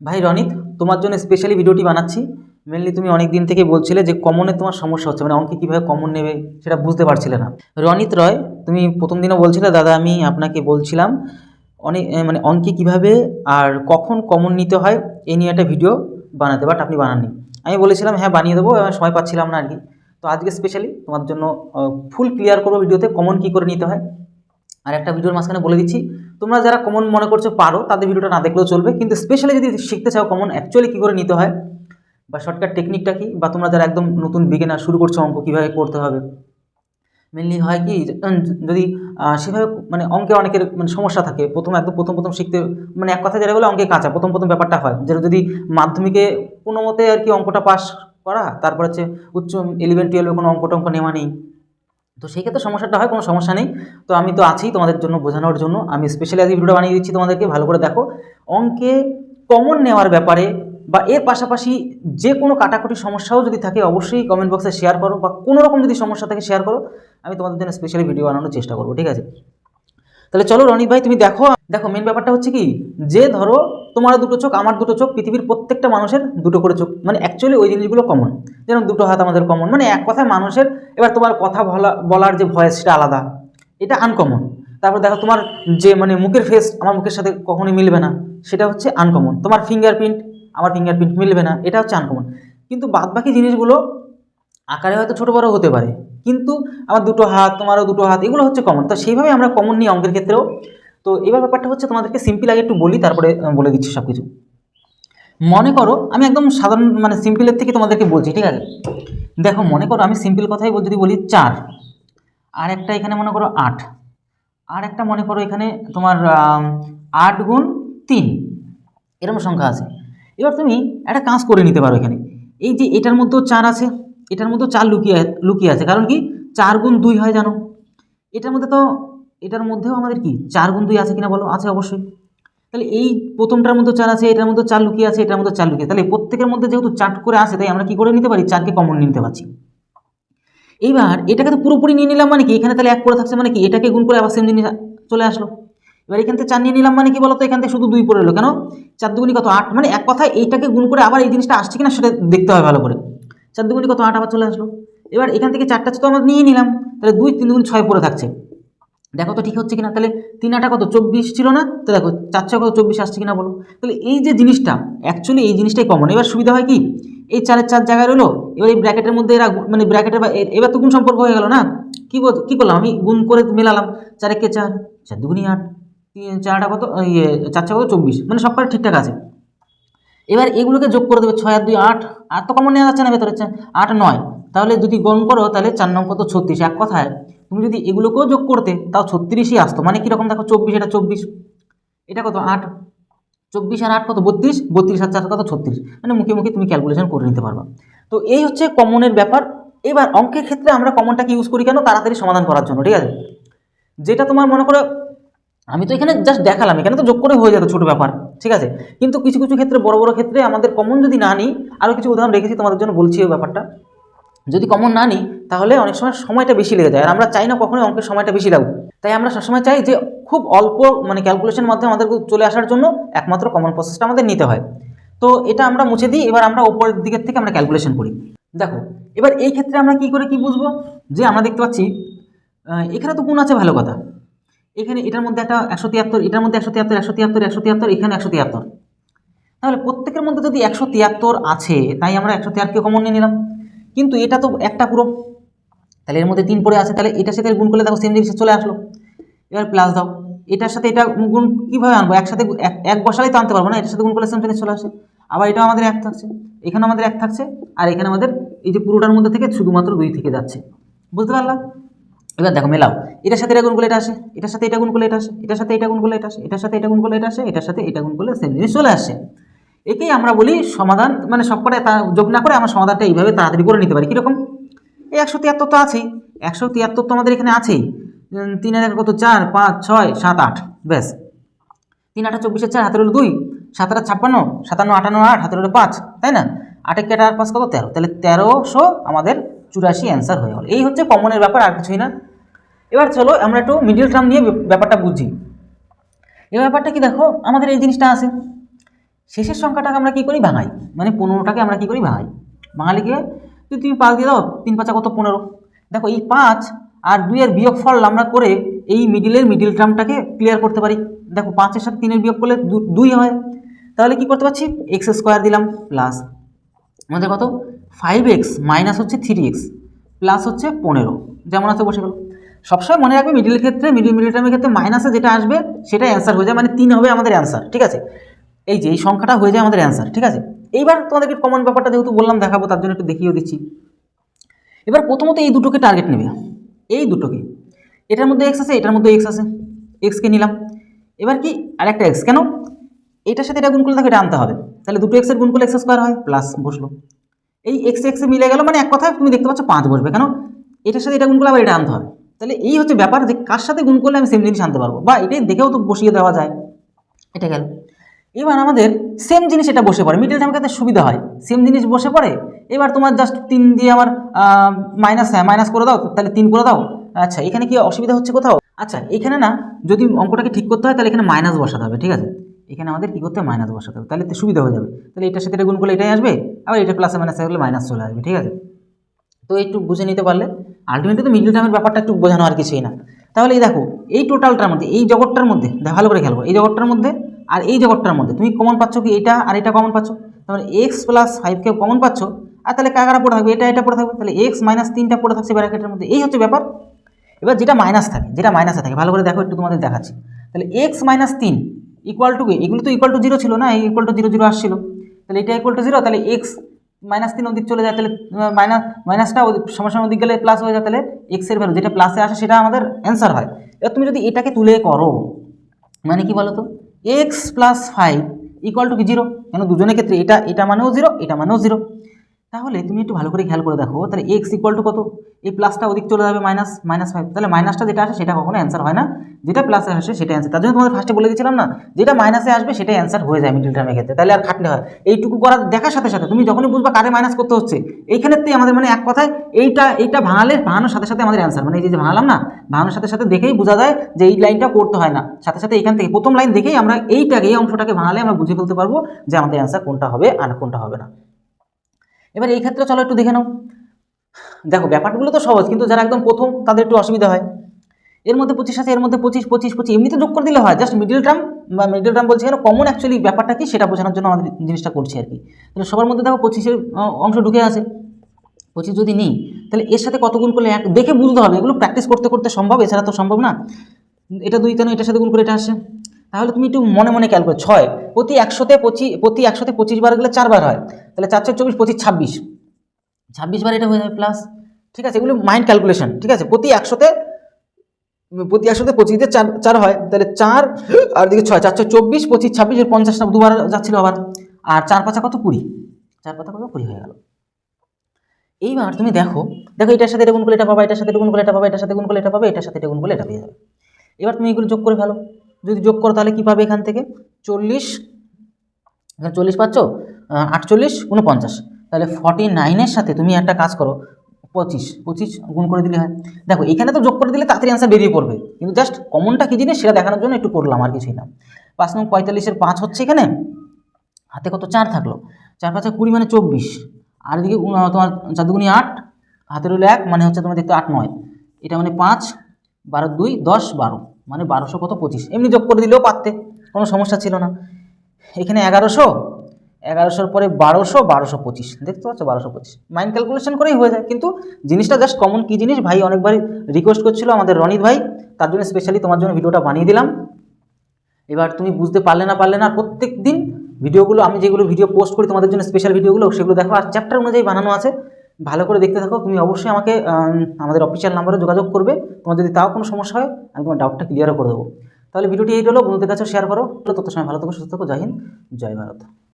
ভাই রনিত, তোমার জন্য স্পেশালি ভিডিওটি বানাচ্ছি। মেনলি তুমি অনেক দিন থেকে বলছিলে যে কমনে তোমার সমস্যা হচ্ছে মানে অঙ্কে কীভাবে কমন নেবে সেটা বুঝতে পারছিলে না। রনিত রয়, তুমি প্রথম দিনও বলছিলে, দাদা, আমি আপনাকে বলছিলাম, অনেক মানে অঙ্কে কীভাবে আর কখন কমন নিতে হয় এই নিয়ে একটা ভিডিও বানাতে বাট আপনি বানাননি। আমি বলেছিলাম হ্যাঁ বানিয়ে দেবো, এবার সময় পাচ্ছিলাম না আর কি। তো আজকে স্পেশালি তোমার জন্য ফুল ক্লিয়ার করব ভিডিওতে, কমন কী করে নিতে হয়। আর একটা ভিডিওর মাঝখানে বলে দিচ্ছি, তোমরা যারা কমন মনে করছ পারো, তাদের ভিডিওটা না দেখলেও চলবে, কিন্তু স্পেশালি যদি শিখতে চাও কমন অ্যাকচুয়ালি কী করে নিতে হয়? বা শর্টকাট টেকনিকটা কি? বা তোমরা যারা একদম নতুন বিগিনার শুরু করছ অঙ্ক, কীভাবে করতে হবে? মেনলি হয় কি যদি সেভাবে মানে অঙ্কে অনেকের মানে সমস্যা থাকে, প্রথম একদম প্রথম প্রথম শিখতে মানে এক কথা যেটা বলে অঙ্কে কাঁচা, প্রথম প্রথম ব্যাপারটা হয়। যেটা যদি মাধ্যমিকে কোনো মতে আর কি অঙ্কটা পাস করা, তারপর হচ্ছে উচ্চ ইলেভেন টুয়েলভে কোনো অঙ্ক টঙ্ক নেওয়া নেই তো সেই ক্ষেত্রে সমস্যাটা হয়, কোনো সমস্যা নেই। তো আমি তো আছি তোমাদের জন্য, বোঝানোর জন্য। আমি স্পেশালি ভিডিওটা বানিয়ে দিচ্ছি তোমাদেরকে, ভালো করে দেখো। অঙ্কে কমন নেওয়ার ব্যাপারে বা এর পাশাপাশি যে কোনো কাটাকুটি সমস্যাও যদি থাকে, অবশ্যই কমেন্ট বক্সে শেয়ার করো বা কোনো রকম যদি সমস্যা থাকে শেয়ার করো। আমি তোমাদের জন্য স্পেশালি ভিডিও বানানোর চেষ্টা করব, ঠিক আছে? তাহলে চলো রনিত ভাই, তুমি দেখো দেখো মেন ব্যাপারটা হচ্ছে কি? যে ধরো তোমার দুটো চোখ, আমার দুটো চোখ, পৃথিবীর প্রত্যেকটা মানুষের দুটো করে চোখ। মানে অ্যাকচুয়ালি ওই জিনিসগুলো কমন যেমন দুটো হাত আমাদের কমন মানে এক কথায় মানুষের, এবার তোমার কথা বলা, বলার যে ভয়েস সেটা আলাদা। এটা আনকমন তারপর দেখো তোমার যে মানে মুখের ফেস আমার মুখের সাথে কখনোই মিলবে না। সেটা হচ্ছে আনকমন তোমার ফিঙ্গারপ্রিন্ট আমার ফিঙ্গারপ্রিন্ট মিলবে না। এটা হচ্ছে আনকমন কিন্তু বাদবাকি জিনিসগুলো আকারে হয়তো ছোটো বড় হতে পারে। কিন্তু আমার দুটো হাত, তোমারও দুটো হাত, এগুলো হচ্ছে কমন তো সেইভাবে আমরা কমন নিই অঙ্কের ক্ষেত্রেও। তো এবার ব্যাপারটা হচ্ছে তোমাদেরকে সিম্পল আগে একটু বলি, তারপরে বলে দিচ্ছি সব কিছু মনে করো, আমি একদম সাধারণ মানে সিম্পলের থেকে তোমাদেরকে বলছি, ঠিক আছে? দেখো, মনে করো আমি সিম্পল কথাই যদি বলি চার, আর একটা এখানে মনে করো আট, আর একটা মনে করো এখানে তোমার আট গুণ তিন, এরকম সংখ্যা আছে। এবার তুমি একটা কাজ করে নিতে পারো এখানে। এই যে এটার মধ্যেও চার আছে এটার মধ্যেও চার লুকিয়ে লুকিয়ে আছে। কারণ কি? চার গুণ দুই হয় জানো? এটার মধ্যে তো, এটার মধ্যেও আমাদের কি? চার গুণ দুই আছে কিনা বলো? আছে অবশ্যই। তাহলে এই প্রথমটার মধ্যে চার আছে, এটার মধ্যে চার লুকিয়ে আছে, এটার মধ্যে চার লুকিয়ে তাহলে প্রত্যেকের মধ্যে যেহেতু চার করে আসে তাই আমরা কি করে নিতে পারি? চারকে কমন নিতে পারছি। এইবার এটাকে তো পুরোপুরি নিয়ে নিলাম মানে কি? এখানে তাহলে এক পড়ে থাকছে মানে কি? এটাকে গুণ করে আবার সেম জিনিস চলে আসলো। এবার এখান থেকে চার নিয়ে নিলাম মানে কি বলতো? এখান থেকে শুধু দুই পড়ে এলো। কেন? চার দুগুনি কত? আট। মানে এক কথায় এইটাকে গুণ করে আবার এই জিনিসটা আসছে কিনা সেটা দেখতে হবে ভালো করে। চার দুগুনি কত? আট আবার চলে আসলো। এবার এখান থেকে চারটা তো আমরা নিয়ে নিলাম। তাহলে দুই, তিন, দুগুণ ছয় পড়ে থাকছে। দেখো তো ঠিক হচ্ছে কিনা? তাহলে তিন আটা কত? চব্বিশ ছিল না? তো দেখো, চার ছয় কত? চব্বিশ আসছে কিনা বলো? তাহলে এই যে জিনিসটা অ্যাকচুয়ালি এই জিনিসটাই কমন এবার সুবিধা হয় কি? এই চারের চার জায়গায় রইল, এবার এই ব্র্যাকেটের মধ্যে এরা মানে ব্র্যাকেটের এবার তো গুণ সম্পর্ক হয়ে গেল না? কি বল কী করলাম? আমি গুণ করে মেলালাম। চার একে চার? চার দুগুনি আট। চারটা কত? ইয়ে চার ছয় কত? চব্বিশ। মানে সব ঠিকঠাক আছে। এবার এগুলোকে যোগ করে দেবে ছয় আর দুই আট। আর তো কমন নেওয়া যাচ্ছে না ভেতরে, আট নয়। তাহলে যদি গুণ করো, তাহলে চার নং কত? ছত্রিশ। এক কথায়, তুমি যদি এগুলোকেও যোগ করতে, তাও ছত্রিশই আসতো। মানে কীরকম দেখো চব্বিশ, এটা চব্বিশ। এটা কত? আট। চব্বিশ আর আট কত? বত্রিশ। বত্রিশ আর চার কত? ছত্রিশ। মানে মুখে মুখে তুমি ক্যালকুলেশন করে নিতে পারবা। তো এই হচ্ছে কমনের ব্যাপার। এবার অঙ্কের ক্ষেত্রে আমরা কমনটাকে ইউজ করি কেন? তাড়াতাড়ি সমাধান করার জন্য, ঠিক আছে? যেটা তোমার মনে করো আমি তো এখানে জাস্ট দেখালাম, এখানে তো যোগ করে হয়ে যেত ছোটো ব্যাপার, ঠিক আছে? কিন্তু কিছু কিছু ক্ষেত্রে, বড় বড় ক্ষেত্রে আমাদের কমন যদি না নিই আরও কিছু উদাহরণ রেখেছি, তোমাদের জন্য বলছি ওই ব্যাপারটা। যদি কমন না নিই, তাহলে অনেক সময় সময়টা বেশি লেগে যায়, আর আমরা চাই না কখনোই অঙ্কের সময়টা বেশি লাগুক। তাই আমরা সবসময় চাই যে, খুব অল্প মানে ক্যালকুলেশন মাধ্যমে আমাদের চলে আসার জন্য একমাত্র কমন প্রসেসটা আমাদের নিতে হয়। তো এটা আমরা মুছে দিই, এবার আমরা ওপরের দিকের থেকে আমরা ক্যালকুলেশন করি। দেখো, এবার এই ক্ষেত্রে আমরা কি করে কি বুঝব? যে আমরা দেখতে পাচ্ছি এখানে তো গুণ আছে ভালো কথা। এখানে এটার মধ্যে একটা একশো তিয়াত্তর, এটার মধ্যে একশো তিয়াত্তর একশো তিয়াত্তর একশো তিয়াত্তর, এখানে একশো তিয়াত্তর। তাহলে প্রত্যেকের মধ্যে যদি একশো তিয়াত্তর আছে, তাই আমরা একশো তিয়াত্তরকে কমন নিয়ে নিলাম। কিন্তু এটা তো একটা পুরো। তাহলে এর মধ্যে তিন পড়ে আছে, তাহলে এটার সাথে গুণ করলে দেখো সেম জিনিস চলে আসলো। এবার প্লাস দাও। এটার সাথে এটা গুণ কীভাবে আনব? একসাথে এক বসালেই তো আনতে পারব না, এটার সাথে গুণ করলে সেম জিনিস চলে আসে। আবার এটাও আমাদের এক থাকছে। এখানে আমাদের এক থাকছে, আর এখানে আমাদের এই যে পুরোটার মধ্যে থেকে শুধুমাত্র দুই থেকে যাচ্ছে। বুঝতে পারলাম এবার দেখো মেলাও। এটার সাথে এটা গুণ করলে এটা আসে, এটার সাথে এটা গুণ করলে এটা আসে, এটার সাথে এটা গুণ করলে এটা আসে, এটার সাথে এটা গুণ করলে এটা আসে, এটার সাথে এটা গুণ করলে সেম জিনিস চলে আসে। একেই আমরা বলি সমাধান মানে সবকটা তা যোগ না করে আমরা সমাধানটা এইভাবে তাড়াতাড়ি করে নিতে পারি। কীরকম? এই একশো তিয়াত্তর তো আছেই, একশো তিয়াত্তর তো আমাদের এখানে আছেই। তিন হাজার এক কত চার, পাঁচ, ছয়, সাত, আট, ব্যাস। তিন আটা চব্বিশের চার, হাতের হলো দুই, সাত আটা ছাপ্পান্ন, সাতান্ন আটান্ন আট, হাতের হলো পাঁচ, তাই না? আটের কেটে আর পাঁচ কত? তেরো। তাহলে তেরোশো আমাদের চুরাশি অ্যান্সার হয়ে গেল। এই হচ্ছে কমনের ব্যাপার, আর কিছুই না। এবার চলো আমরা একটু মিডিল টার্ম নিয়ে ব্যাপারটা বুঝি। এই ব্যাপারটা কি দেখো, আমাদের এই জিনিসটা আছে। শেষের সংখ্যাটাকে আমরা কী করি? ভাঙাই। মানে পনেরোটাকে আমরা কী করি? ভাঙাই। ভাঙালে কি হয় যদি তুমি পাঁচ দিয়ে দাও, তিন পাঁচা কত? পনেরো। দেখো, এই পাঁচ আর দুইয়ের বিয়োগ ফল আমরা করে এই মিডিলের মিডিল টার্মটাকে ক্লিয়ার করতে পারি। দেখো, পাঁচের সাথে তিনের বিয়োগ করলে দুই হয়। তাহলে কি করতে পারছি? এক্স স্কোয়ার দিলাম প্লাস আমাদের কত? ফাইভ এক্স মাইনাস হচ্ছে থ্রি এক্স প্লাস হচ্ছে পনেরো। যেমন আছে বসে গেল। সবসময় মনে রাখবে মিডিলের ক্ষেত্রে মিডিল মিডিল টার্মের ক্ষেত্রে মাইনাসে যেটা আসবে, সেটা অ্যান্সার হয়ে যায় মানে তিন হবে আমাদের অ্যান্সার ঠিক আছে? এই যে, এই সংখ্যাটা হয়ে যায় আমাদের অ্যান্সার ঠিক আছে? এইবার তোমাদেরকে কমন ব্যাপারটা যেহেতু বললাম, দেখাবো, তার জন্য একটু দেখিয়েও দিচ্ছি। এবার প্রথমত এই দুটোকে টার্গেট নেবে। এই দুটোকে। এটার মধ্যে এক্স আছে, এটার মধ্যে এক্স আছে। এক্সকে নিলাম। এবার কি? আরেকটা এক্স কেন? এটার সাথে এটা গুণ করলে দেখো, এটা আনতে হবে। তাহলে দুটো এক্সের গুণ করলে এক্স স্কোয়ার হয় প্লাস বসল। এই এক্স এক্সে মিলে গেল মানে এক কথায় তুমি দেখতে পাচ্ছ পাঁচ বসবে। কেন? এটার সাথে এটা গুণ করলে আবার এটা আনতে হবে। তাহলে এই হচ্ছে ব্যাপার যে কার সাথে গুণ করলে আমি সেম জিনিস আনতে পারব? বা এটাই দেখেও তো বসিয়ে দেওয়া যায়। এটা গেল। এবার আমাদের সেম জিনিস এটা বসে পড়ে। মিডিল টাইম ক্ষেত্রে সুবিধা হয়। সেম জিনিস বসে পড়ে। এবার তোমার জাস্ট তিন দিয়ে আমার মাইনাস হ্যাঁ মাইনাস করে দাও, তাহলে তিন করে দাও। আচ্ছা এখানে কি অসুবিধা হচ্ছে কোথাও? আচ্ছা এখানে না যদি অঙ্কটাকে ঠিক করতে হয় তাহলে এখানে মাইনাস বসাতে হবে, ঠিক আছে? এখানে আমাদের কী করতে হবে? মাইনাস বসাতে হবে। তাহলে সুবিধা হয়ে যাবে। তাহলে এটার সাথে এটা গুণ করলে এটাই আসবে। আবার এটা প্লাসে মাইনাসে হলে মাইনাস চলে আসবে, ঠিক আছে? তো একটু বুঝে নিতে পারলে। আলটিমেটলি তো মিডল টার্মের ব্যাপারটা একটু বোঝানো আর কিছুই না। তাহলে এই দেখো, এই টোটালটার মধ্যে, এই জগৎটার মধ্যে ভালো করে খেয়াল করো। এই জগৎটার মধ্যে আর এই জগৎটার মধ্যে, তুমি কমন পাচ্ছ কি এটা আর এটা কমন পাচ্ছ? তাহলে এক্স প্লাস ফাইভ ফাইভকে কমন পাচ্ছ, আর তাহলে কাকারা পড়ে থাকবে? এটা এটা পড়ে থাকবে। তাহলে এক্স মাইনাস তিনটা পড়ে থাকছে ব্যারাকেটের মধ্যে। এই হচ্ছে ব্যাপার। এবার যেটা মাইনাস থাকে, যেটা মাইনাসে থাকে, ভালো করে দেখো, একটু তোমাদের দেখাচ্ছি। তাহলে এক্স মাইনাস তিন ইকুয়াল টু এগুলো তো ইকুয়াল টু জিরো ছিল না ইকুয়াল টু জিরো জিরো আসছিল। তাহলে এটা ইকুয়াল টু জিরো তাহলে এক্স মাইনাস তিন ওদিক চলে যায়, তাহলে মাইনাস মাইনাসটা সমস্যার ওদিক গেলে প্লাস হয়ে যায়, তাহলে এক্সের ভ্যালু যেটা প্লাসে আসে সেটা আমাদের অ্যান্সার হয়। এবার তুমি যদি এটাকে তুলে করো মানে কি বলো তো x plus five equal to কি জিরো কেন দুজনের ক্ষেত্রে এটা এটা মানেও জিরো এটা মানেও জিরো তাহলে তুমি একটু ভালো করে খেয়াল করে দেখো, তাহলে এক্স ইকুয়াল টু কত? এই প্লাসটা ওদিক চলে যাবে মাইনাস মাইনাস ফাইভ তাহলে মাইনাসটা যেটা আসে সেটা কখনো অ্যান্সার হয় না। যেটা প্লাসে আসে সেটা অ্যান্সার তার জন্য তোমাদের ফার্স্টে বলে দিয়েছিলাম না, যেটা মাইনাসে আসবে সেটাই অ্যান্সার হয়ে যায় মিডিল টার্মের ক্ষেত্রে। তাহলে আর খাটলে হয়। এইটুকু করার দেখার সাথে সাথে তুমি যখনই বুঝবা কারে মাইনাস করতে হচ্ছে এইখানেতেই আমাদের মানে এক কথায় এইটা এইটা ভাঙালে ভাঙানোর সাথে সাথে আমাদের অ্যান্সার মানে এই যে ভাঙালাম না, ভাঙানোর সাথে সাথে দেখেই বোঝা যায় যে এই লাইনটা করতে হয় না। সাথে সাথে এখান থেকে প্রথম লাইন দেখেই আমরা এইটাকে, এই অংশটাকে ভাঙালে আমরা বুঝে ফেলতে পারব যে আমাদের অ্যান্সার কোনটা হবে আর কোনটা হবে না। এবার এই ক্ষেত্রে চলো একটু দেখে নাও। দেখো, ব্যাপারগুলো তো সহজ, কিন্তু যারা একদম প্রথম, তাদের একটু অসুবিধা হয়। এর মধ্যে পঁচিশ আছে, এর মধ্যে পঁচিশ পঁচিশ পঁচিশ, এমনিতে যোগ করে দিলে হয়। জাস্ট মিডিল টার্ম বা মিডিল টার্ম বলছি কেন কমন অ্যাকচুয়ালি ব্যাপারটা কি, সেটা বোঝানোর জন্য আমাদের জিনিসটা করছি আর কি। তাহলে সবার মধ্যে দেখো পঁচিশের অংশ ঢুকে আছে। পঁচিশ যদি নিই, তাহলে এর সাথে কত গুণ করলে এক, দেখে বুঝতে হবে। এগুলো প্র্যাকটিস করতে করতে সম্ভব? এছাড়া তো সম্ভব না। এটা দুই কেন, এটার সাথে গুণ করে এটা আসে তাহলে তুমি একটু মনে মনে খেয়াল করো, ছয়, প্রতি একশোতে পঁচিশ প্রতি একশোতে পঁচিশ বার গেলে চারবার হয়। তাহলে চার চার চব্বিশ, পঁচিশ, ছাব্বিশ। ছাব্বিশ বার এটা হয়ে যাবে প্লাস ঠিক আছে? এগুলো মাইন্ড ক্যালকুলেশন ঠিক আছে? প্রতি একশোতে প্রতি একশোতে পঁচিশ চার চার হয়। তাহলে চার, আর দিকে ছয় চারশো চব্বিশ, পঁচিশ, ছাব্বিশ এর পঞ্চাশটা দুবার যাচ্ছিল আবার। আর চার পাঁচা কত? কুড়ি। চার পাতা কত? কুড়ি হয়ে গেল। এইবার তুমি দেখো দেখো এটার সাথে এটা গুণ করলে এটা পাবা, এটার সাথে এটা গুণ করলে এটা পাবা, এটার সাথে গুণ করলে এটা পাবে, এটার সাথে এটা গুণ করলে এটা পেয়ে যাবে। এবার তুমি এগুলো যোগ করে ফেলো। যদি যোগ করো তাহলে কী পাবে এখান থেকে? চল্লিশ। এখানে চল্লিশ পাচ্ছ? আটচল্লিশ উনপঞ্চাশ তাহলে ফর্টি নাইনের সাথে তুমি একটা কাজ করো, পঁচিশ। পঁচিশ গুণ করে দিলে হয়। দেখো, এখানে তো যোগ করে দিলে তাড়াতাড়ি অ্যান্সার বেরিয়ে পড়বে। কিন্তু জাস্ট কমনটা কী জিনিস? সেটা দেখানোর জন্য একটু করলাম, আর কিছুই না। পাঁচ নং পঁয়তাল্লিশের পাঁচ হচ্ছে এখানে। হাতে কত? চার থাকল। চার পাঁচে কুড়ি মানে চব্বিশ। আর এদিকে তোমার চার দুগুনি আট, হাতের হলো এক মানে হচ্ছে তোমার দেখতে আট নয়। এটা মানে পাঁচ, বারো দুই, দশ, বারো। মানে বারোশো কত? পঁচিশ। এমনি যোগ করে দিলেও পারতে, কোনো সমস্যা ছিল না। এখানে এগারোশো, এগারোশোর পরে বারোশো বারোশো পঁচিশ। দেখতে পাচ্ছ, বারোশো পঁচিশ। মাইন্ড ক্যালকুলেশন করেই হয়ে যায়। কিন্তু জিনিসটা জাস্ট কমন কী জিনিস? ভাই অনেকবার রিকোয়েস্ট করছিল আমাদের রনিত ভাই। তার জন্য স্পেশালি তোমার জন্য ভিডিওটা বানিয়ে দিলাম। এবার তুমি বুঝতে পারলে না পারলে না প্রত্যেক দিন ভিডিওগুলো আমি যেগুলো ভিডিও পোস্ট করি তোমাদের জন্য স্পেশাল ভিডিওগুলো সেগুলো দেখো। আর চ্যাপ্টার অনুযায়ী বানানো আছে। ভালো করে দেখতে থাকো। তুমি অবশ্যই আমাকে আমাদের অফিসিয়াল নাম্বারে যোগাযোগ করবে। তোমার যদি তাও কোনো সমস্যা হয়, আমি তোমার ডাউটটা ক্লিয়ারও করে দেবো। তাহলে ভিডিওটি এই হলো। বন্ধুদের কাছে শেয়ার করো। তত সময় ভালো থাকো, সুস্থ থাকো। জয় হিন্দ, জয় ভারত।